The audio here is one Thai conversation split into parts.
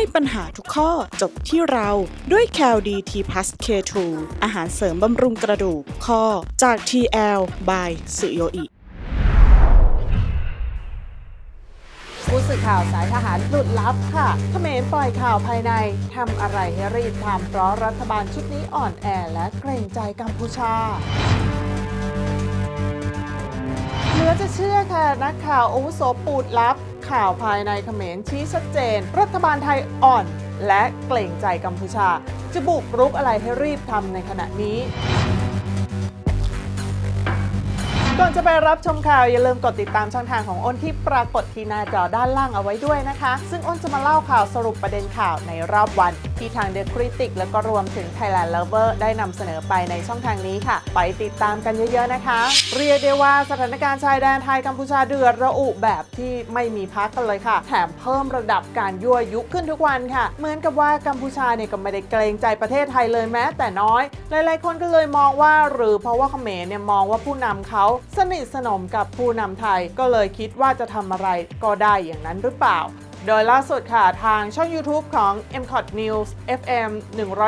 ให้ปัญหาทุกข้อจบที่เราด้วย c a l d t p l u s K2 อาหารเสริมบำรุงกระดูกข้อจาก TL by สุโยอิผู้สื่อข่าวสายทหารหลุดลับค่ะเขมรปล่อยข่าวภายในทำอะไรให้รีบทำเพราะรัฐบาลชุดนี้อ่อนแอและเกรงใจกัมพูชาเหลือจะเชื่อค่ะ นักข่าวอาวุโสปูดลับ ข่าวภายในเขมรชี้ชัดเจน รัฐบาลไทยอ่อน และเกรงใจกัมพูชา จะบุกรุกอะไรให้รีบทำในขณะนี้ก่อน จะไปรับชมข่าว อย่าลืมกดติดตามช่องทางของอ้นที่ปรากฏที่หน้าจอด้านล่างเอาไว้ด้วยนะคะ ซึ่งอ้นจะมาเล่าข่าวสรุปประเด็นข่าวในรอบวัน ที่ทาง The Critic และก็รวมถึง Thailand Lover ได้นำเสนอไปในช่องทางนี้ค่ะ ไปติดตามกันเยอะๆนะคะ เรียกได้ว่าสถานการณ์ชายแดนไทยกัมพูชาเดือดระอุแบบที่ไม่มีพักกันเลยค่ะ แถมเพิ่มระดับการยั่วยุขึ้นทุกวันค่ะ เหมือนกับว่ากัมพูชาเนี่ยก็ไม่ได้เกรงใจประเทศไทยเลยแม้แต่น้อย หลายๆคนก็เลยมองว่า หรือเพราะว่าเขมรเนี่ยมองว่าผู้นำเขาสนิทสนมกับผู้นำไทย ก็เลยคิดว่าจะทำอะไรก็ได้อย่างนั้นหรือเปล่า โดยล่าสุดค่ะทางช่อง YouTube ของ m c o t News FM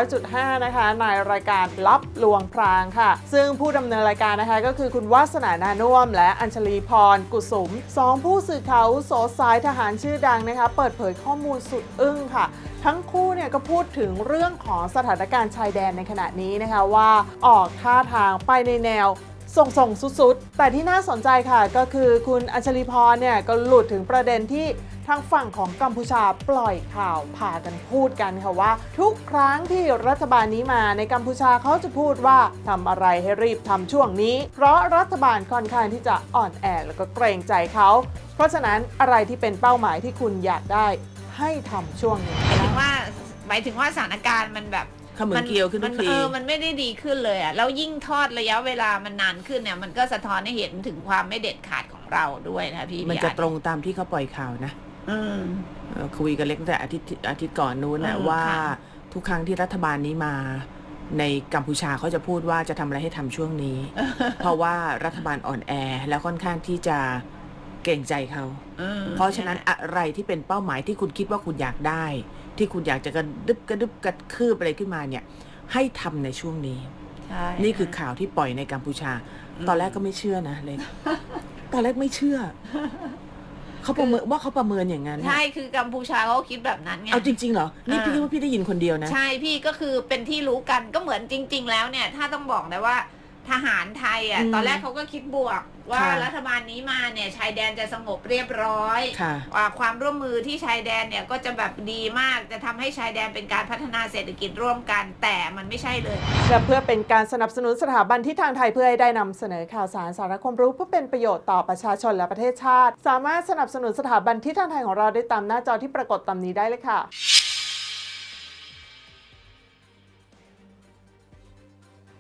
100.5 นะคะ ในรายการลับลวงพรางค่ะ ซึ่งผู้ดำเนินรายการนะคะ ก็คือคุณวาสนานานุ่ม และอัญชลีพร กุสุมสองผู้สื่อข่าวโสสายทหารชื่อดังนะคะ เปิดเผยข้อมูลสุดอึ้งค่ะทั้งคู่เนี่ยก็พูดถึงเรื่องของสถานการณ์ชายแดนในขณะนี้นะคะว่าออกท่าทางไปในแนว ส่งส่งสุดๆ แต่ที่น่าสนใจค่ะก็คือคุณอัญชลีพรเนี่ยก็หลุดถึงประเด็นที่ทางฝั่งของกัมพูชาปล่อยข่าวพากันพูดกันค่ะว่า ทุกครั้งที่รัฐบาลนี้มาในกัมพูชาเขาจะพูดว่าทำอะไรให้รีบทำช่วงนี้ เพราะรัฐบาลค่อนข้างที่จะอ่อนแอแล้วก็เกรงใจเขาเพราะฉะนั้นอะไรที่เป็นเป้าหมายที่คุณอยากได้ให้ทำช่วงนี้หมายถึงว่าหมายถึงว่าสถานการณ์มันแบบ ขมือนเกลียวขึ้นทุกมัทีเออมันไม่ได้ดีขึ้นเลยอะแล้วยิ่งทอดระยะเวลามันนานขึ้นเนี่ย มันก็สะท้อนให้เห็นถึงความไม่เด็ดขาดของเราด้วยนะพี่มันพี่จะอาร์ตตรงตามที่เขาปล่อยข่าวนะอืมเอ่อคุยกันเล็กตั้งแต่อาทิตย์อาทิตย์ก่อนนู้นนะอืมว่าค่ะทุกครั้งที่รัฐบาลนี้มาในกัมพูชาเขาจะพูดว่าจะทำอะไรให้ทำช่วงนี้ เพราะว่ารัฐบาลอ่อนแอแล้วค่อนข้างที่จะ เกรงใจเขาอืมเพราะฉะนั้นอะไรที่เป็นเป้าหมายที่คุณคิดว่าคุณอยากได้ ที่คุณอยากจะกระดึบกระดึบกระคืบอะไรขึ้นมาเนี่ย ให้ทำในช่วงนี้ใช่นี่คือข่าวที่ปล่อยในกัมพูชา ตอนแรกก็ไม่เชื่อนะเล็กตอนแรกไม่เชื่อเขาประเมินว่าเขาประเมินอย่างนั้น ใช่ คือกัมพูชาเขาคิดแบบนั้นไง เอาจริงๆเหรอ นี่พี่อ่าคิดว่าพี่ได้ยินคนเดียวนะ ใช่ พี่ก็คือเป็นที่รู้กันก็เหมือนจริง ๆ แล้วเนี่ย ถ้าต้องบอกนะว่า ทหารไทยอะ อืมตอนแรกเขาก็คิดบวก ว่าค่ะรัฐบาลนี้มาเนี่ยชายแดนจะสงบเรียบร้อยค่ะว่าความร่วมมือที่ชายแดนเนี่ยก็จะแบบดีมากจะทำให้ชายแดนเป็นการพัฒนาเศรษฐกิจร่วมกัน แต่มันไม่ใช่เลย และเพื่อเป็นการสนับสนุนสถาบันที่ทางไทยเพื่อให้ได้นำเสนอข่าวสารสาระความรู้เพื่อเป็นประโยชน์ต่อประชาชนและประเทศชาติ สามารถสนับสนุนสถาบันที่ทางไทยของเราได้ตามหน้าจอที่ปรากฏตามนี้ได้เลยค่ะ